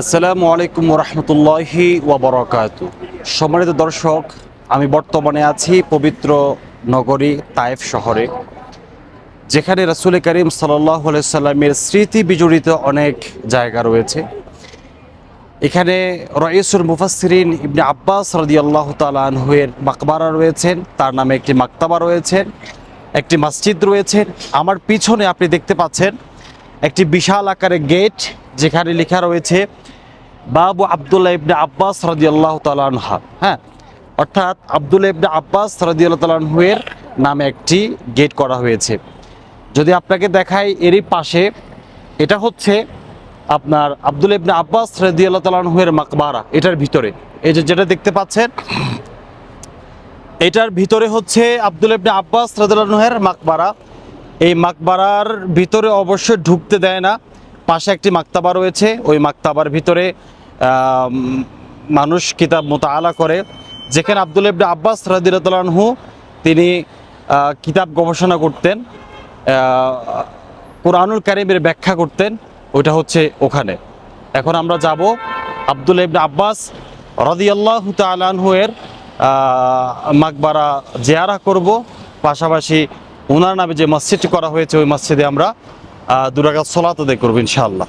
আসসালামু আলাইকুম রহমতুল্লাহি ওবরাকাত সম্মানিত দর্শক, আমি বর্তমানে আছি পবিত্র নগরী তায়েফ শহরে, যেখানে রাসুল করিম সাল্লাহ সাল্লামের স্মৃতি বিজড়িত অনেক জায়গা রয়েছে। এখানে রয়েসুল মুফাসরিন ইবনে আব্বাস রদি আল্লাহ তালানহুয়ের মাকবারা রয়েছেন, তার নামে একটি মাকতাবা রয়েছেন একটি মসজিদ রয়েছেন আমার পিছনে আপনি দেখতে পাচ্ছেন একটি বিশাল আকারের গেট, যেখানে লেখা রয়েছে বাবু আবদুল্লাহ ইবনে আব্বাস রদি আল্লাহ তালানহা হ্যাঁ অর্থাৎ আবদুল্লাহ ইবনে আব্বাস রদি আল্লাহ তালানহুয়ের নামে একটি গেট করা হয়েছে। যদি আপনাকে দেখাই এরই পাশে, এটা হচ্ছে আপনার আব্দুল ইবনে আব্বাস রাদিয়াল্লাহু তাআলা আনহুয়ের মাকবারা, এটার ভিতরে। এই যে যেটা দেখতে পাচ্ছেন, এটার ভিতরে হচ্ছে আব্দুল ইবনে আব্বাস আনহুয়ের মাকবারা। এই মাকবারার ভিতরে অবশ্যই ঢুকতে দেয় না। পাশে একটি মাকতাবা রয়েছে। ওই মাকতাবার ভিতরে মানুষ কিতাব মোতালা করে। যেখানে আব্দুল ইবনে আব্বাস আনহু তিনি কিতাব গবেষণা করতেন কোরআনুল কারিমের ব্যাখ্যা করতেন ওইটা হচ্ছে ওখানে। এখন আমরা যাব আব্দুল ইবনে আব্বাস রাদিয়াল্লাহু তাআলা আনহুয়ের আহ, মাকবারা জেয়ারা করব। পাশাপাশি ওনার নামে যে মসজিদটি করা হয়েছে ওই মসজিদে আমরা দুরাগাত সলাত আদায় করব ইনশাআল্লাহ।